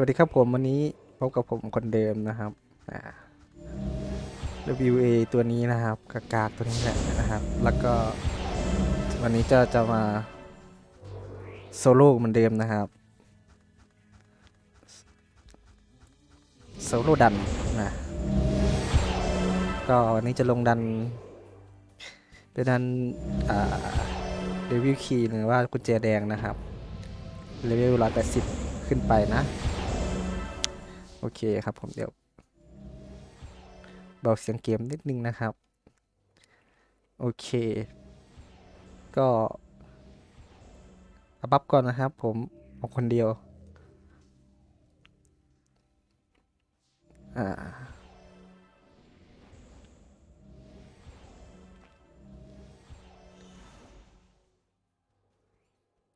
วัสดีครับผมวันนี้พบกับผมคนเดิมนะครับอ่า WA ตัวนี้นะครับกากากตัวนี้แหละนะครับ แล้วก็วันนี้จะจะมาโซโล่เหมือนเดิมนะครับโซโล่ดันนะก็วันนี้จะลงดันเป็นดันเดวิลคีหรือว่ากุญแจแดงนะครับเลเวลร้อยแปดสิบขึ้นไปนะ โอเคครับผมเดี๋ยวเบาเสียงเกมนิดนึงนะครับ โอเค ก็อาบัฟก่อนนะครับ ผมเอาคนเดียว อ่า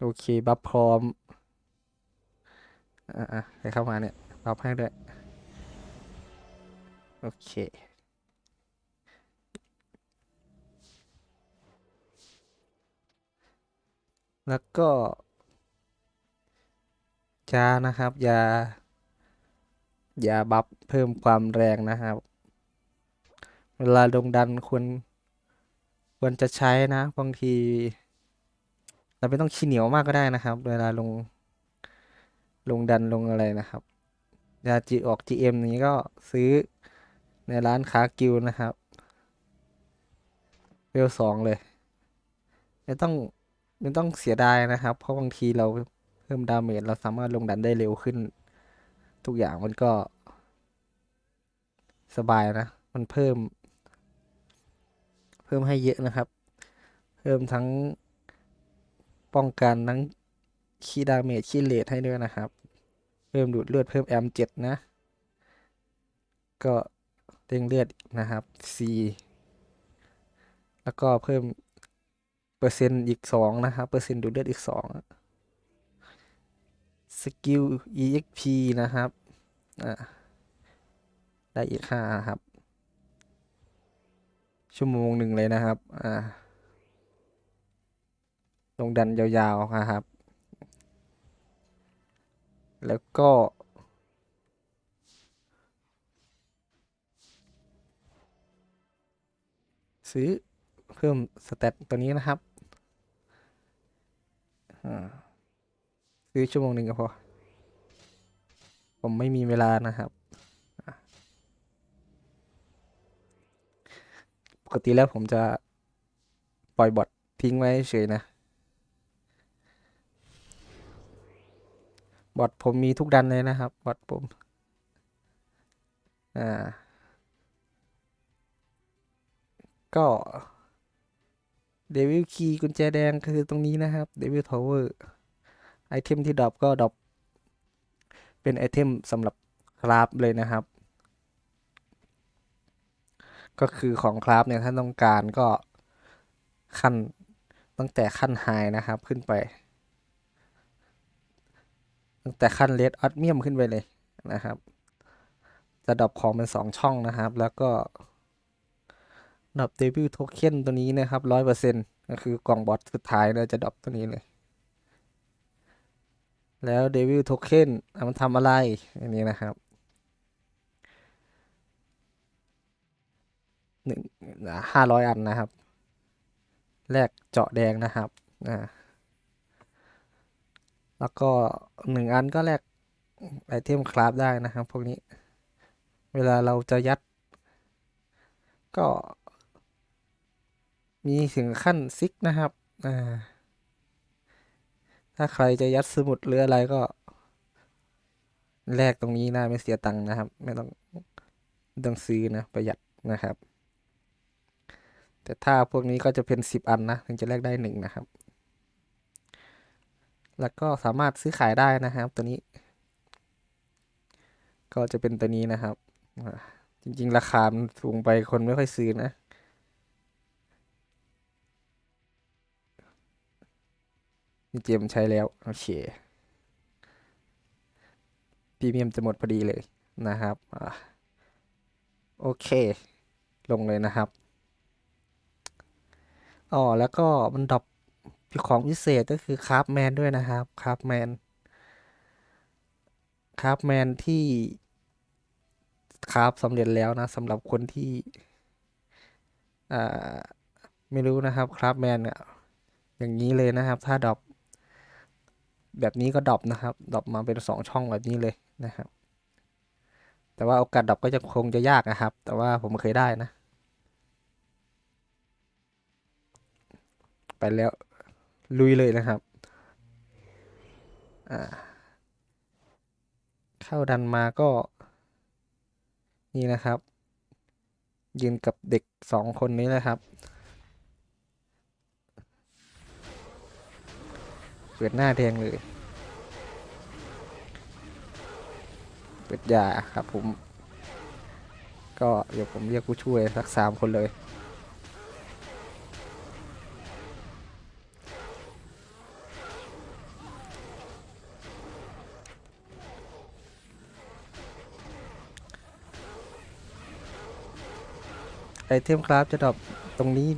โอเค บัฟพร้อม อ่าใครเข้ามาเนี่ย บัฟให้ด้วย โอเค แล้วก็ยานะครับ ยา ยาบัฟเพิ่มความแรงนะครับ เวลาลงดันควรควรจะใช้นะ บางที เราไม่ต้องขี้เหนียวมากก็ได้นะครับ เวลาลงลงดันลงอะไรนะครับ ยาจีออก GM นี้ก็ซื้อในร้านค้ากิลนะครับเวลสองเลย ไม่ต้องไม่ต้องเสียดายนะครับ เพราะบางทีเราเพิ่มดาเมจเราสามารถลงดันได้เร็วขึ้น ทุกอย่างมันก็ สบายนะ มันเพิ่ม เพิ่มให้เยอะนะครับ เพิ่มทั้งป้องกันทั้งคีดาเมจคีเลทให้ด้วยนะครับ พิ่มดูดเลือดเพิ่มแอมเจ็ดนะ ก็เด้งเลือดนะครับ C แล้วก็เพิ่มเปอร์เซ็นต์อีกสองนะครับเปอร์เซ็นต์ดูดเลือดอีกสองสกิล EXP นะครับอ่าได้อีกห้าครับ ชั่วโมงหนึ่งเลยนะครับอ่าลงดันยาวๆนะครับ แล้วก็ ซื้อเพิ่มสเตตตัวนี้นะครับ ซื้อชั่วโมงหนึ่งก็พอ ผมไม่มีเวลานะครับ ปกติแล้วผมจะปล่อยบอททิ้งไว้เฉยนะ บอทผมมีทุกดันเลยนะครับ บอทผมอ่าก็เดวิลคีย์กุญแจแดงคือตรงนี้นะครับเดวิลทาวเวอร์ไอเทมที่ดรอปก็ดรอปเป็นไอเทมสำหรับคราฟเลยนะครับ ก็คือของคราฟเนี่ยถ้าต้องการก็ขั้นตั้งแต่ขั้นไฮนะครับขึ้นไป ตั้งแต่ขั้นเลดออดเมียมขึ้นไปเลยนะครับจะดรอปของเป็นสองช่องนะครับ แล้วก็ดรอปเดบิวโทเค็นตัวนี้นะครับร้อยเปอร์เซ็นต์ก็คือกล่องบอทสุดท้ายเนี่ยจะดรอปตัวนี้เลย แล้วเดบิวโทเค็นมันทำอะไรอันนี้นะครับหนึ่งห้าร้อยอันนะครับแลกเจาะแดงนะครับ อ่า แล้วก็หนึ่งอันก็แลกไอเทมคราฟได้นะครับ พวกนี้ เวลาเราจะยัด ก็ มีถึงขั้นซิกนะครับ อ่า ถ้าใครจะยัดสมุดหรืออะไรก็แลกตรงนี้นะไม่เสียตังค์นะครับ ไม่ต้องต้องซื้อนะประหยัดนะครับ แต่ถ้าพวกนี้ก็จะเป็นสิบอันนะ ถึงจะแลกได้หนึ่งนะครับ แล้วก็สามารถซื้อขายได้นะครับตัวนี้ ก็จะเป็นตัวนี้นะครับ จริง ๆ ราคามันสูงไปคนไม่ค่อยซื้อนะเจมใช้แล้ว โอเคพรีเมียมจะหมดพอดีเลยนะครับอโอเค ลงเลยนะครับอ๋อแล้วก็มันดรอป ของพิเศษก็คือคราฟแมนด้วยนะครับคราฟแมนคราฟแมนที่คราฟสำเร็จแล้วนะสำหรับคนที่ไม่รู้นะครับคราฟแมนเนี่ยอย่างนี้เลยนะครับ ถ้าดรอปแบบนี้ก็ดรอปนะครับดรอปมาเป็นสองช่องแบบนี้เลยนะครับ แต่ว่าโอกาสดรอปก็จะคงจะยากนะครับ แต่ว่าผมเคยได้นะ ไปแล้ว ลุยเลยนะครับอ่าเข้าดันมาก็ นี่นะครับ ยืนกับเด็กสองคนนี้นะครับ เปิดหน้าแดงเลย เปิดยาครับผม ก็เดี๋ยวผมเรียกผู้ช่วยสักสามคนเลย ไอเทมคราฟจะดรอปตรงนี้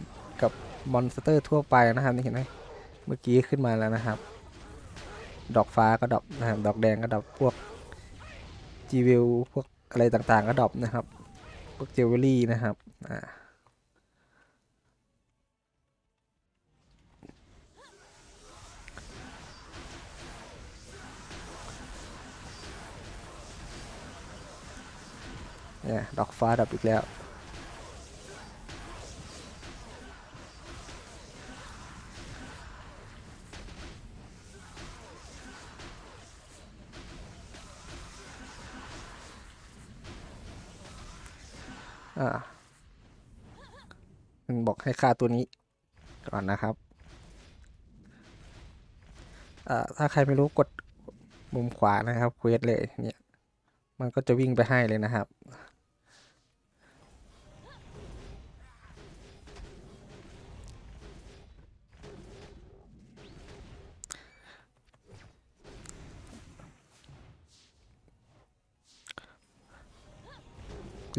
กับมอนสเตอร์ทั่วไปนะครับนี่เห็นไหมเมื่อกี้ขึ้นมาแล้วนะครับ ดอกฟ้าก็ดรอปนะครับดอกแดงก็ดรอปพวกจีวิลพวกอะไรต่างๆก็ดรอปนะครับ พวกเจวเวลรี่นะครับอ่าเนี่ยดอกฟ้าดรอปอีกแล้ว อ่ามันบอกให้ฆ่าตัวนี้ ก่อนนะครับอ่าถ้าใครไม่รู้กดมุมขวานะครับเควสเลยเนี่ย มันก็จะวิ่งไปให้เลยนะครับ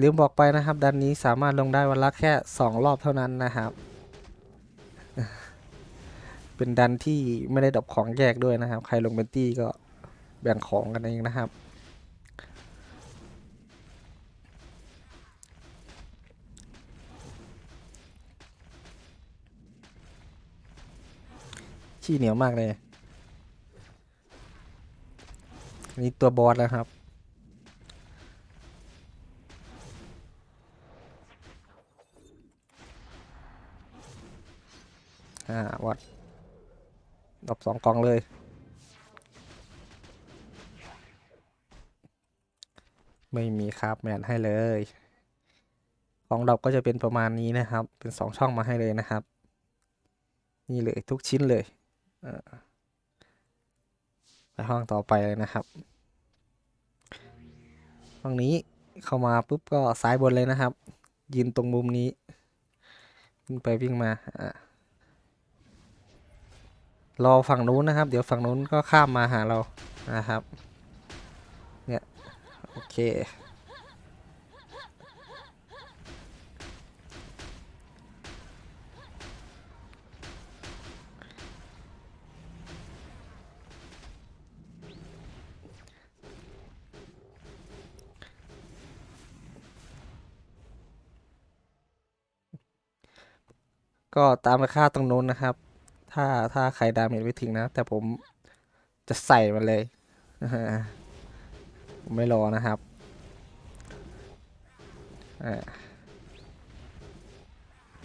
ลืมบอกไปนะครับ ดันนี้สามารถลงได้วันละแค่สองรอบเท่านั้นนะครับ เป็นดันที่ไม่ได้ดรอปของแยกด้วยนะครับ ใครลงเป็นตี้ก็แบ่งของกันเองนะครับขี้เหนียวมากเลยนี่ตัวบอสแล้วครับ อ่าวัดดอปสองกองเลย ไม่มีครับแมนให้เลย ของดอปก็จะเป็นประมาณนี้นะครับ เป็นสองช่องมาให้เลยนะครับ นี่เลยทุกชิ้นเลยไปห้องต่อไปเลยนะครับ ห้องนี้เข้ามาปุ๊บก็ซ้ายบนเลยนะครับ ยืนตรงมุมนี้วิ่งไปวิ่งมาอ่า รอฝั่งนู้นนะครับ เดี๋ยวฝั่งนู้นก็ข้ามมาหาเรานะครับเนี่ยโอเคก็ตามไปค่าตรงนู้นนะครับ ถ้าถ้าใครดาเมจไม่ถึงนะ แต่ผมจะใส่มันเลยไม่รอนะครับ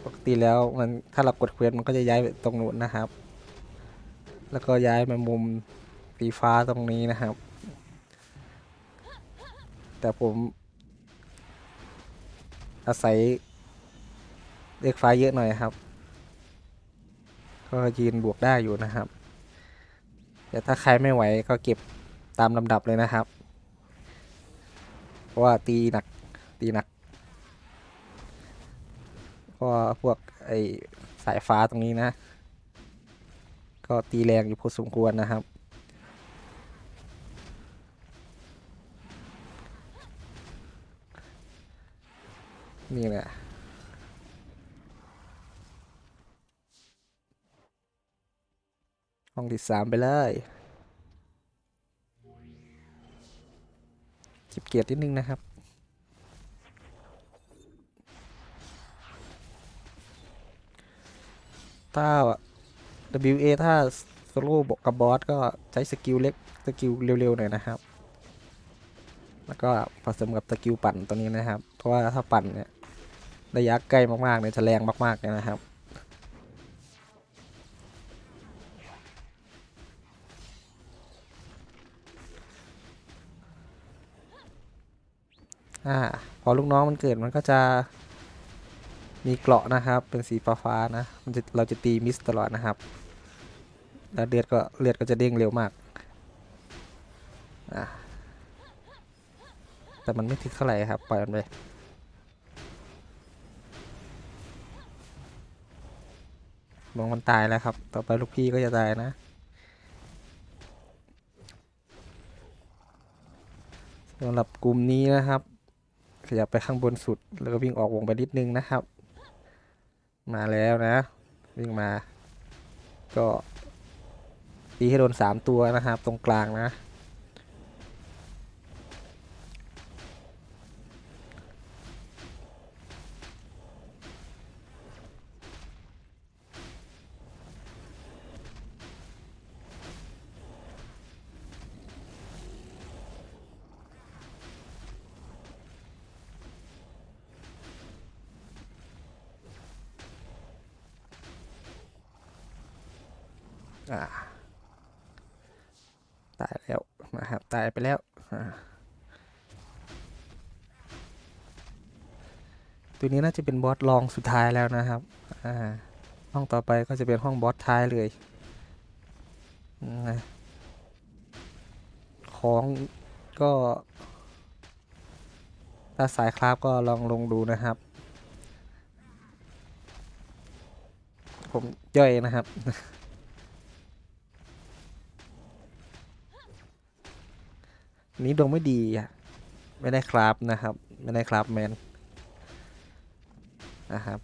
ปกติแล้วมันถ้าเรากดเควสมันก็จะย้ายไปตรงนู้นนะครับ แล้วก็ย้ายมามุมสีฟ้าตรงนี้นะครับ แต่ผมอาศัยเลขฟ้าเยอะหน่อยครับ ก็ยืนบวกได้อยู่นะครับ แต่ถ้าใครไม่ไหวก็เก็บตามลำดับเลยนะครับ เพราะว่าตีหนักตีหนักเพราะว่าพวกไอสายฟ้าตรงนี้นะ ก็ตีแรงอยู่พอสมควรนะครับนี่แหละ ห้องที่สามไปเลยกตนิดนึงนะครับ ถ้า WA ถ้าโซโล่บอกกับบอสก็ใช้สกิลเล็กสกิลเร็วๆหน่อยนะครับ แล้วก็ผสมกับสกิลปั่นตัวนี้นะครับ เพราะว่าถ้าปั่นเนี่ยระยะใกล้มากๆเนี่ยจะแรงมากๆเลยนะครับ อ่าพอลูกน้องมันเกิดมันก็จะมีเกราะนะครับ เป็นสีฟ้าๆนะมันจะเราจะตีมิสตลอดนะครับ แล้วเลือดก็เลือดก็จะเด้งเร็วมากอ่าแต่มันไม่ถึกเท่าไหร่ครับ ปล่อยมันไปมองมันตายแล้วครับ ต่อไปลูกพี่ก็จะตายนะสำหรับกลุ่มนี้นะครับ ขยับไปข้างบนสุด แล้วก็วิ่งออกวงไปนิดนึงนะครับ มาแล้วนะ วิ่งมา ก็ตีให้โดนสามตัวนะครับ ตรงกลางนะ อ่าตายแล้วนะครับตายไปแล้วตัวนี้น่าจะเป็นบอสรองสุดท้ายแล้วนะครับอ่าห้องต่อไปก็จะเป็นห้องบอสท้ายเลยนะของก็ถ้าสายคราฟก็ลองลงดูนะครับ ผมย่อยนะครับ นนี้ดวงไม่ดีอะไม่ได้ครับนะครับ ไม่ได้ครับแมนนะครับ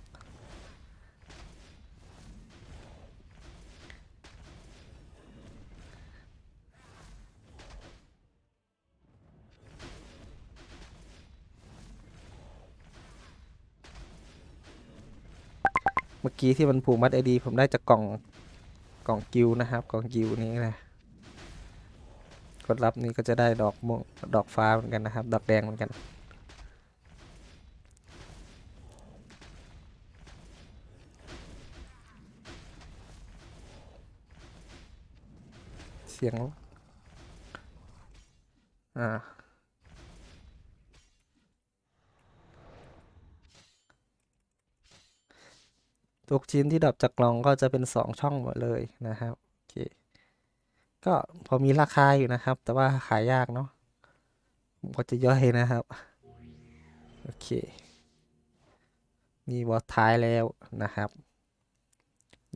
เมื่อกี้ที่มันผูกมัดไอดี ผมได้จากกล่องกล่องกิวนะครับ กล่องกิวนี้นะ ดรับนี้ก็จะได้ดอกม่วงดอกฟ้าเหมือนกันนะครับ ดอกแดงเหมือนกัน เสียง อ่าทุกชิ้นที่ดรอปจากกล่องก็จะเป็นสองช่องหมดเลยนะครับ ก็พอมีราคาอยู่นะครับ แต่ว่าขายยากเนาะก็จะย่อยนะครับ โอเค นี่บอสท้ายแล้วนะครับ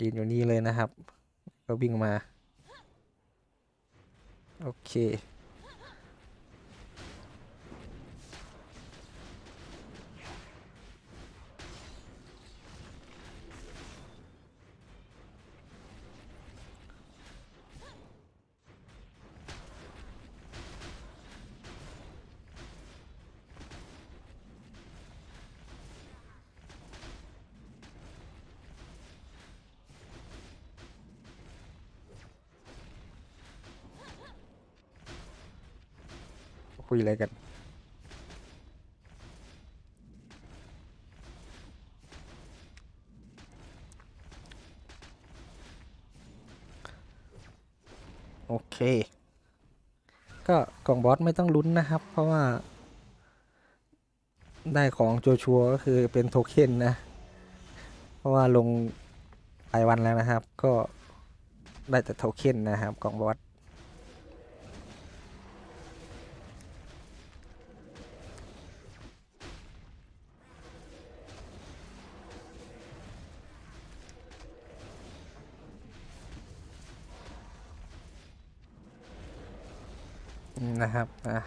ยืนอยู่นี่เลยนะครับ ก็วิ่งมา โอเค คุยอะไรกัน โอเค ก็กล่องบอสไม่ต้องลุ้นนะครับ เพราะว่า ได้ของชัวก็คือเป็นโทเค็นนะ เพราะว่าลงหลายวันแล้วนะครับ ก็ได้แต่โทเค็นนะครับกล่องบอส นะครับอะ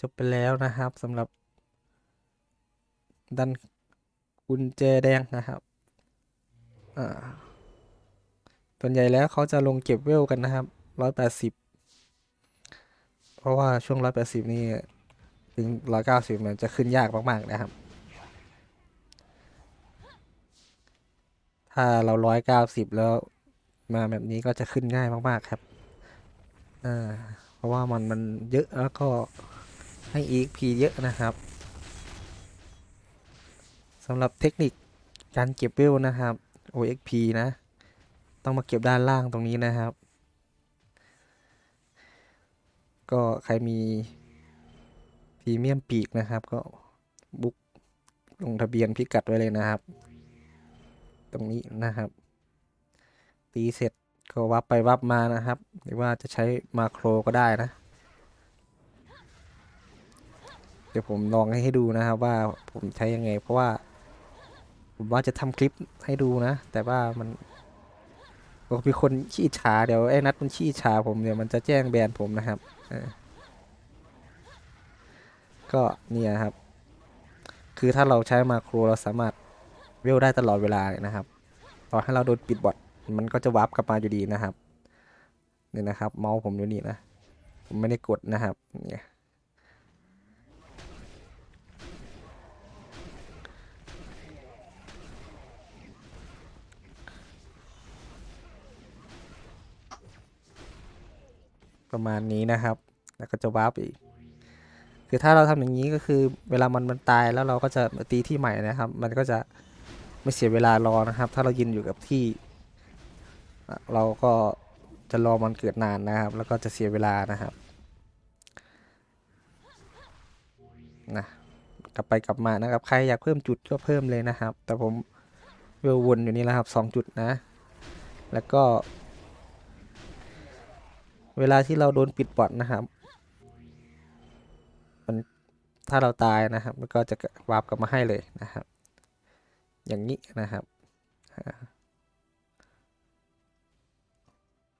จบไปแล้วนะครับสำหรับ ดันกุญแจแดงนะครับอ่าส่วนใหญ่แล้วเขาจะลงเก็บเวลกันนะครับร้อยแปดสิบเพราะว่าช่วงร้อยแปดสิบนี่ถึงร้อยเก้าสิบมันจะขึ้นยากมาก ๆ นะครับ ถ้าเราร้อยเก้าสิบแล้วมาแบบนี้ก็จะขึ้นง่ายมาก ๆ ครับ อ่า ราะว่ามันมันเยอะแล้วก็ให้ EXP เยอะนะครับสำหรับเทคนิคการเก็บเวลนะครับ OXP นะ ต้องมาเก็บด้านล่างตรงนี้นะครับ ก็ใครมีพรีเมียมปีกนะครับ ก็บุ๊กลงทะเบียนพิกัดไว้เลยนะครับ ตรงนี้นะครับ ตีเสร็จ ก็วับไปวับมานะครับ หรือว่าจะใช้มาโครก็ได้นะ เดี๋ยวผมลองให้ดูนะครับว่าผมใช้ยังไง เพราะว่า ผมว่าจะทำคลิปให้ดูนะ แต่ว่ามันก็มีคนขี้ฉาเดี๋ยวไอ้นัดมันขี้ฉาผมเดี๋ยวมันจะแจ้งแบนผมนะครับก็เนี่ยครับ คือถ้าเราใช้มาโครเราสามารถเวลได้ตลอดเวลาเลยนะครับ ต่อให้เราโดนปิดบอท มันก็จะวาร์ปกลับมาอยู่ดีนะครับเนี่ยนะครับ เมาส์ผมอยู่นี่นะผมไม่ได้กดนะครับเนี่ยประมาณนี้นะครับ แล้วก็จะวาร์ปอีก คือถ้าเราทำอย่างนี้ก็คือเวลามันมันตายแล้วเราก็จะตีที่ใหม่นะครับ มันก็จะไม่เสียเวลารอนะครับ ถ้าเรายืนอยู่กับที่ เราก็จะรอมันเกิดนานนะครับ แล้วก็จะเสียเวลานะครับนะกลับไปกลับมานะครับ ใครอยากเพิ่มจุดก็เพิ่มเลยนะครับ แต่ผมเวลวนอยู่นี่แหละครับสองจุดนะ แล้วก็ เวลาที่เราโดนปิดบอทนะครับ มันถ้าเราตายนะครับ มันก็จะวาร์ปกลับมาให้เลยนะครับ อย่างนี้นะครับ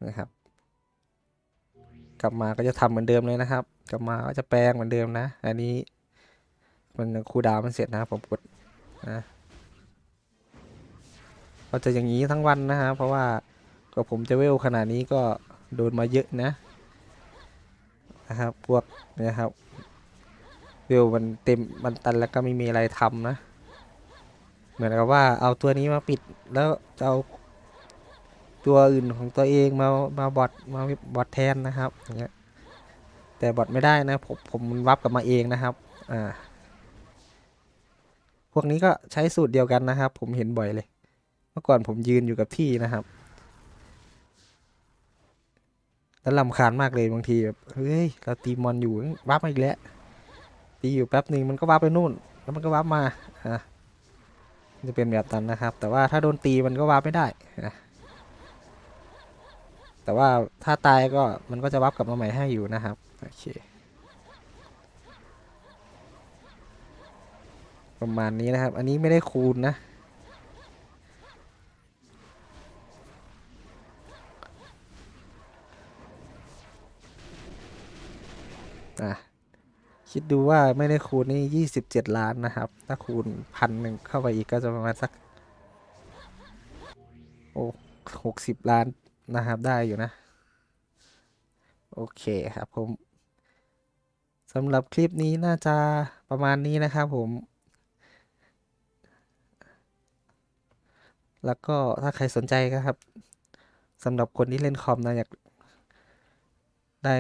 นะครับ กลับมาก็จะทำเหมือนเดิมเลยนะครับ กลับมาก็จะแปลงเหมือนเดิมนะ อันนี้มันคูดาวมันเสร็จนะผมกดนะก็จะอย่างนี้ทั้งวันนะครับเพราะว่าก็ผมจะเวลขนาดนี้ก็โดนมาเยอะนะนะครับพวกนะครับเวลมันเต็มมันตันแล้วก็ไม่มีอะไรทำนะ เหมือนกับว่าเอาตัวนี้มาปิดแล้วจะเอา ตัวอื่นของตัวเองมามาบอทมาบอทแทนนะครับอย่างเงี้ยแต่บอทไม่ได้นะผมผมวับกลับมาเองนะครับอ่าพวกนี้ก็ใช้สูตรเดียวกันนะครับ ผมเห็นบ่อยเลย เมื่อก่อนผมยืนอยู่กับที่นะครับแล้วลำคาญมากเลยบางทีแบบเฮ้ยเราตีมอนอยู่วับมาอีกแล้วตีอยู่แป๊บหนึ่งมันก็วับไปนู่น แล้วมันก็วับมาอะจะเป็นแบบนั้นนะครับ แต่ว่าถ้าโดนตีมันก็วับไม่ได้นะ แต่ว่าถ้าตายก็มันก็จะวับกลับมาใหม่ให้อยู่นะครับ โอเค ประมาณนี้นะครับ อันนี้ไม่ได้คูณนะ อะ คิดดูว่าไม่ได้คูณนี่ยี่สิบเจ็ดล้านนะครับ ถ้าคูณพันหนึ่งเข้าไปอีกก็จะประมาณสัก โอ้หกสิบล้าน นะครับได้อยู่นะ โอเคครับผมสำหรับคลิปนี้น่าจะประมาณนี้นะครับผม แล้วก็ถ้าใครสนใจก็ครับสำหรับคนที่เล่นคอมนะอยากได้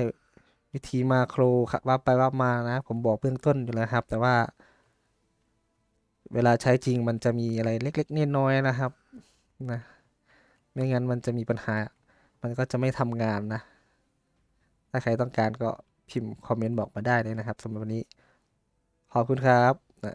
วิธีมาโครครับว่าไปว่ามานะ ผมบอกเบื้องต้นอยู่แล้วครับ แต่ว่า เวลาใช้จริงมันจะมีอะไรเล็ก ๆน้อยๆนะครับนะ ไม่งั้นมันจะมีปัญหา มันก็จะไม่ทำงานนะ ถ้าใครต้องการก็พิมพ์คอมเมนต์บอกมาได้เลยนะครับสำหรับวันนี้ ขอบคุณครับนะ